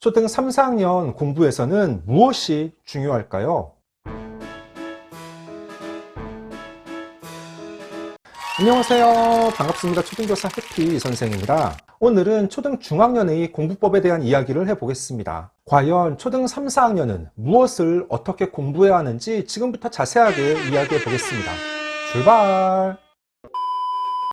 초등 3, 4학년 공부에서는 무엇이 중요할까요? 안녕하세요. 반갑습니다. 초등교사 해피 선생입니다. 오늘은 초등 중학년의 공부법에 대한 이야기를 해보겠습니다. 과연 초등 3, 4학년은 무엇을 어떻게 공부해야 하는지 지금부터 자세하게 이야기해 보겠습니다. 출발!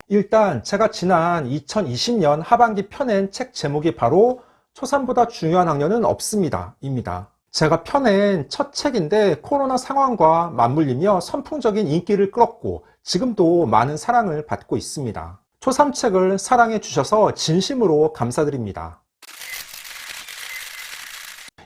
일단 제가 지난 2020년 하반기 펴낸 책 제목이 바로 초3보다 중요한 학년은 없습니다. 입니다. 제가 펴낸 첫 책인데 코로나 상황과 맞물리며 선풍적인 인기를 끌었고 지금도 많은 사랑을 받고 있습니다. 초3 책을 사랑해 주셔서 진심으로 감사드립니다.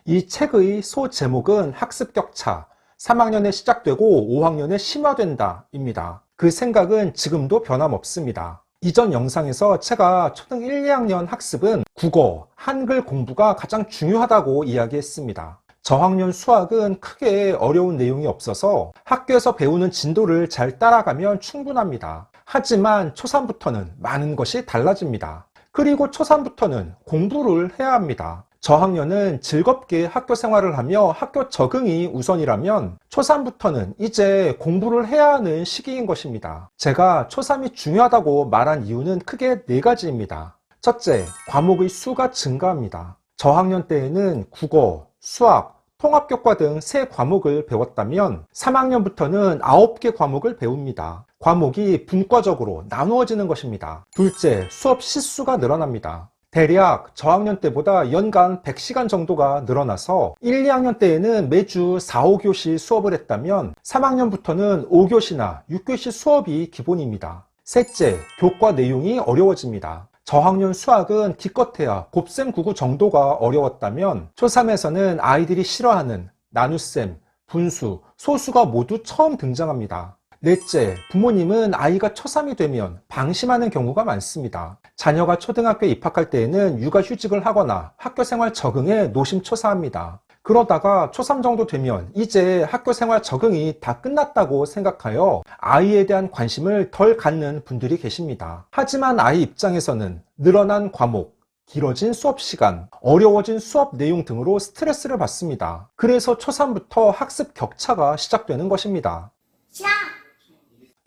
이 책의 소 제목은 학습 격차, 3학년에 시작되고 5학년에 심화된다 입니다. 그 생각은 지금도 변함없습니다. 이전 영상에서 제가 초등 1, 2학년 학습은 국어, 한글 공부가 가장 중요하다고 이야기했습니다. 저학년 수학은 크게 어려운 내용이 없어서 학교에서 배우는 진도를 잘 따라가면 충분합니다. 하지만 초3부터는 많은 것이 달라집니다. 그리고 초3부터는 공부를 해야 합니다. 저학년은 즐겁게 학교 생활을 하며 학교 적응이 우선이라면 초3부터는 이제 공부를 해야 하는 시기인 것입니다. 제가 초3이 중요하다고 말한 이유는 크게 네 가지입니다. 첫째, 과목의 수가 증가합니다. 저학년 때에는 국어, 수학, 통합교과 등 세 과목을 배웠다면 3학년부터는 9개 과목을 배웁니다. 과목이 분과적으로 나누어지는 것입니다. 둘째, 수업 시수가 늘어납니다. 대략 저학년 때보다 연간 100시간 정도가 늘어나서 1, 2학년 때에는 매주 4, 5교시 수업을 했다면 3학년부터는 5교시나 6교시 수업이 기본입니다. 셋째, 교과 내용이 어려워집니다. 저학년 수학은 기껏해야 곱셈 99 정도가 어려웠다면 초3에서는 아이들이 싫어하는 나눗셈, 분수, 소수가 모두 처음 등장합니다. 넷째, 부모님은 아이가 초3이 되면 방심하는 경우가 많습니다. 자녀가 초등학교에 입학할 때에는 육아휴직을 하거나 학교생활 적응에 노심초사합니다. 그러다가 초3 정도 되면 이제 학교 생활 적응이 다 끝났다고 생각하여 아이에 대한 관심을 덜 갖는 분들이 계십니다. 하지만 아이 입장에서는 늘어난 과목, 길어진 수업 시간, 어려워진 수업 내용 등으로 스트레스를 받습니다. 그래서 초3부터 학습 격차가 시작되는 것입니다.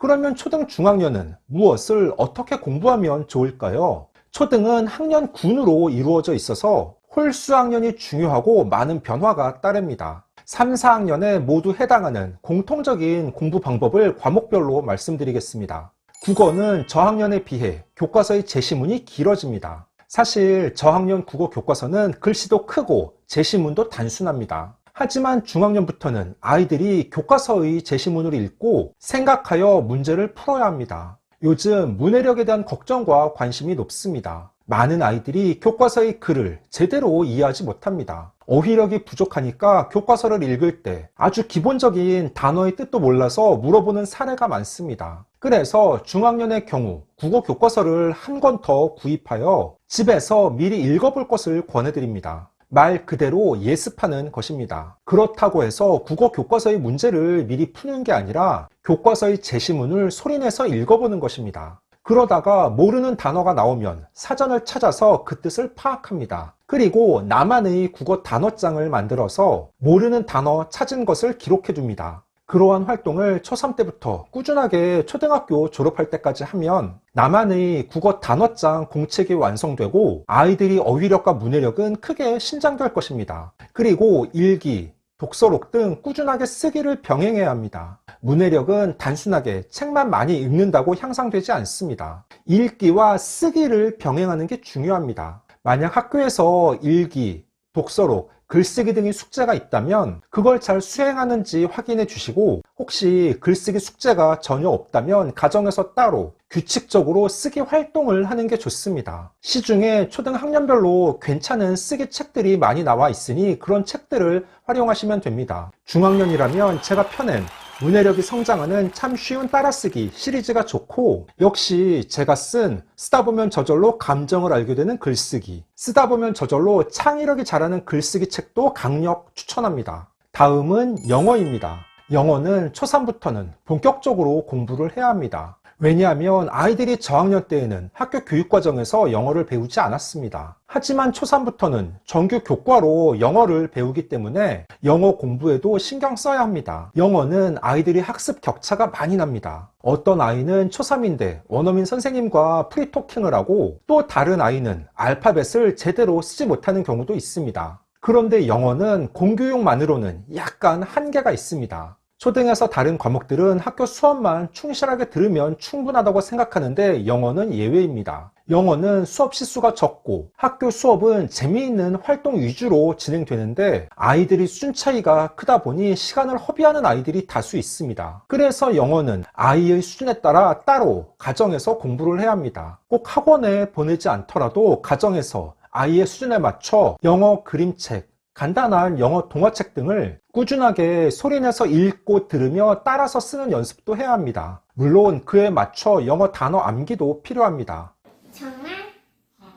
그러면 초등 중학년은 무엇을 어떻게 공부하면 좋을까요? 초등은 학년 군으로 이루어져 있어서 홀수학년이 중요하고 많은 변화가 따릅니다. 3, 4학년에 모두 해당하는 공통적인 공부 방법을 과목별로 말씀드리겠습니다. 국어는 저학년에 비해 교과서의 제시문이 길어집니다. 사실 저학년 국어 교과서는 글씨도 크고 제시문도 단순합니다. 하지만 중학년부터는 아이들이 교과서의 제시문을 읽고 생각하여 문제를 풀어야 합니다. 요즘 문해력에 대한 걱정과 관심이 높습니다. 많은 아이들이 교과서의 글을 제대로 이해하지 못합니다. 어휘력이 부족하니까 교과서를 읽을 때 아주 기본적인 단어의 뜻도 몰라서 물어보는 사례가 많습니다. 그래서 중학년의 경우 국어 교과서를 한 권 더 구입하여 집에서 미리 읽어볼 것을 권해드립니다. 말 그대로 예습하는 것입니다. 그렇다고 해서 국어 교과서의 문제를 미리 푸는 게 아니라 교과서의 제시문을 소리내서 읽어보는 것입니다. 그러다가 모르는 단어가 나오면 사전을 찾아서 그 뜻을 파악합니다. 그리고 나만의 국어 단어장을 만들어서 모르는 단어 찾은 것을 기록해 둡니다. 그러한 활동을 초3 때부터 꾸준하게 초등학교 졸업할 때까지 하면 나만의 국어 단어장 공책이 완성되고 아이들이 어휘력과 문해력은 크게 신장될 것입니다. 그리고 일기, 독서록 등 꾸준하게 쓰기를 병행해야 합니다. 문해력은 단순하게 책만 많이 읽는다고 향상되지 않습니다. 읽기와 쓰기를 병행하는 게 중요합니다. 만약 학교에서 일기, 독서록, 글쓰기 등의 숙제가 있다면 그걸 잘 수행하는지 확인해 주시고 혹시 글쓰기 숙제가 전혀 없다면 가정에서 따로 규칙적으로 쓰기 활동을 하는 게 좋습니다. 시중에 초등 학년별로 괜찮은 쓰기 책들이 많이 나와 있으니 그런 책들을 활용하시면 됩니다. 중학년이라면 제가 펴낸 문해력이 성장하는 참 쉬운 따라쓰기 시리즈가 좋고 역시 제가 쓴 쓰다 보면 저절로 감정을 알게 되는 글쓰기 쓰다 보면 저절로 창의력이 자라는 글쓰기 책도 강력 추천합니다. 다음은 영어입니다. 영어는 초3부터는 본격적으로 공부를 해야 합니다. 왜냐하면 아이들이 저학년 때에는 학교 교육과정에서 영어를 배우지 않았습니다. 하지만 초3부터는 정규 교과로 영어를 배우기 때문에 영어 공부에도 신경 써야 합니다. 영어는 아이들이 학습 격차가 많이 납니다. 어떤 아이는 초3인데 원어민 선생님과 프리토킹을 하고 또 다른 아이는 알파벳을 제대로 쓰지 못하는 경우도 있습니다. 그런데 영어는 공교육만으로는 약간 한계가 있습니다. 초등에서 다른 과목들은 학교 수업만 충실하게 들으면 충분하다고 생각하는데 영어는 예외입니다. 영어는 수업 시수가 적고 학교 수업은 재미있는 활동 위주로 진행되는데 아이들이 수준 차이가 크다 보니 시간을 허비하는 아이들이 다수 있습니다. 그래서 영어는 아이의 수준에 따라 따로 가정에서 공부를 해야 합니다. 꼭 학원에 보내지 않더라도 가정에서 아이의 수준에 맞춰 영어 그림책, 간단한 영어 동화책 등을 꾸준하게 소리내서 읽고 들으며 따라서 쓰는 연습도 해야 합니다. 물론 그에 맞춰 영어 단어 암기도 필요합니다. 정말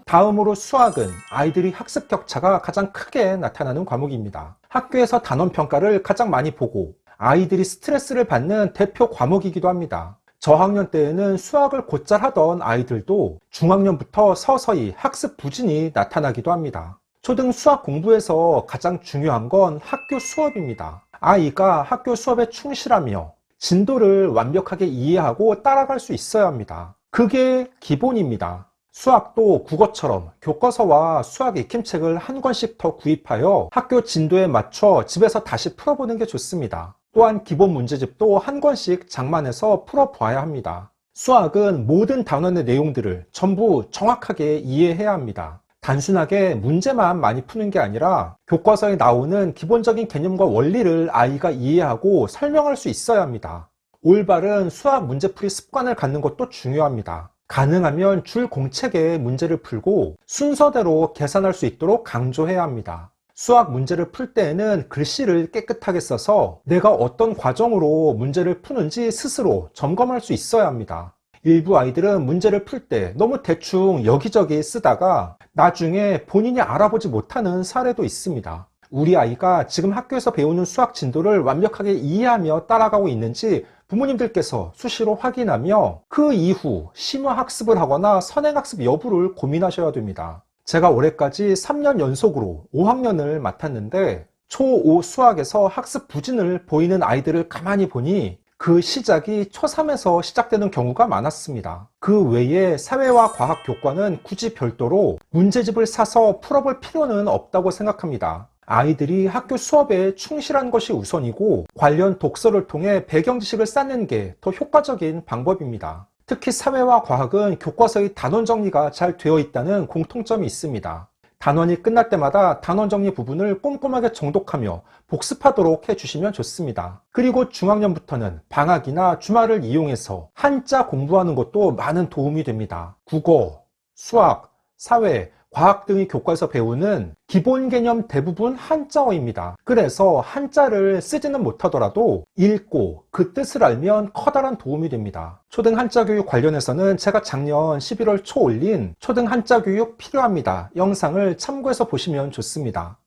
다음으로 수학은 아이들이 학습 격차가 가장 크게 나타나는 과목입니다. 학교에서 단원 평가를 가장 많이 보고 아이들이 스트레스를 받는 대표 과목이기도 합니다. 저학년 때에는 수학을 곧잘 하던 아이들도 중학년부터 서서히 학습 부진이 나타나기도 합니다. 초등 수학 공부에서 가장 중요한 건 학교 수업입니다. 아이가 학교 수업에 충실하며 진도를 완벽하게 이해하고 따라갈 수 있어야 합니다. 그게 기본입니다. 수학도 국어처럼 교과서와 수학 익힘책을 한 권씩 더 구입하여 학교 진도에 맞춰 집에서 다시 풀어보는 게 좋습니다. 또한 기본 문제집도 한 권씩 장만해서 풀어봐야 합니다. 수학은 모든 단원의 내용들을 전부 정확하게 이해해야 합니다. 단순하게 문제만 많이 푸는 게 아니라 교과서에 나오는 기본적인 개념과 원리를 아이가 이해하고 설명할 수 있어야 합니다. 올바른 수학 문제풀이 습관을 갖는 것도 중요합니다. 가능하면 줄 공책에 문제를 풀고 순서대로 계산할 수 있도록 강조해야 합니다. 수학 문제를 풀 때에는 글씨를 깨끗하게 써서 내가 어떤 과정으로 문제를 푸는지 스스로 점검할 수 있어야 합니다. 일부 아이들은 문제를 풀 때 너무 대충 여기저기 쓰다가 나중에 본인이 알아보지 못하는 사례도 있습니다. 우리 아이가 지금 학교에서 배우는 수학 진도를 완벽하게 이해하며 따라가고 있는지 부모님들께서 수시로 확인하며 그 이후 심화 학습을 하거나 선행 학습 여부를 고민하셔야 됩니다. 제가 올해까지 3년 연속으로 5학년을 맡았는데 초5 수학에서 학습 부진을 보이는 아이들을 가만히 보니 그 시작이 초3에서 시작되는 경우가 많았습니다. 그 외에 사회와 과학 교과는 굳이 별도로 문제집을 사서 풀어볼 필요는 없다고 생각합니다. 아이들이 학교 수업에 충실한 것이 우선이고 관련 독서를 통해 배경 지식을 쌓는 게 더 효과적인 방법입니다. 특히 사회와 과학은 교과서의 단원 정리가 잘 되어 있다는 공통점이 있습니다. 단원이 끝날 때마다 단원 정리 부분을 꼼꼼하게 정독하며 복습하도록 해주시면 좋습니다. 그리고 중학년부터는 방학이나 주말을 이용해서 한자 공부하는 것도 많은 도움이 됩니다. 국어, 수학, 사회, 과학 등의 교과에서 배우는 기본 개념 대부분 한자어입니다. 그래서 한자를 쓰지는 못하더라도 읽고 그 뜻을 알면 커다란 도움이 됩니다. 초등 한자 교육 관련해서는 제가 작년 11월 초 올린 초등 한자 교육 필요합니다. 영상을 참고해서 보시면 좋습니다.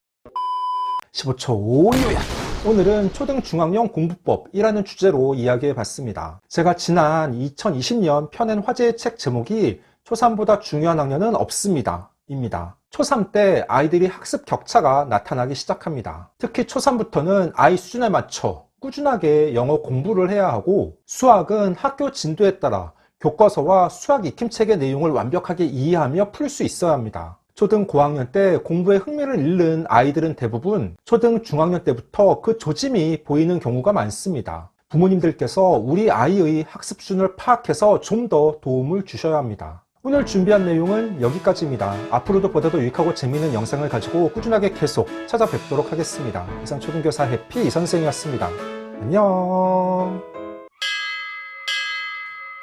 15초 요약! 오늘은 초등 중학년 공부법이라는 주제로 이야기해 봤습니다. 제가 지난 2020년 펴낸 화제의 책 제목이 초3보다 중요한 학년은 없습니다. 입니다. 초3 때 아이들이 학습 격차가 나타나기 시작합니다. 특히 초3부터는 아이 수준에 맞춰 꾸준하게 영어 공부를 해야 하고 수학은 학교 진도에 따라 교과서와 수학 익힘책의 내용을 완벽하게 이해하며 풀 수 있어야 합니다. 초등 고학년 때 공부에 흥미를 잃는 아이들은 대부분 초등 중학년 때부터 그 조짐이 보이는 경우가 많습니다. 부모님들께서 우리 아이의 학습 수준을 파악해서 좀 더 도움을 주셔야 합니다. 오늘 준비한 내용은 여기까지입니다. 앞으로도 보다 더 유익하고 재미있는 영상을 가지고 꾸준하게 계속 찾아뵙도록 하겠습니다. 이상 초등교사 해피 이선생이었습니다. 안녕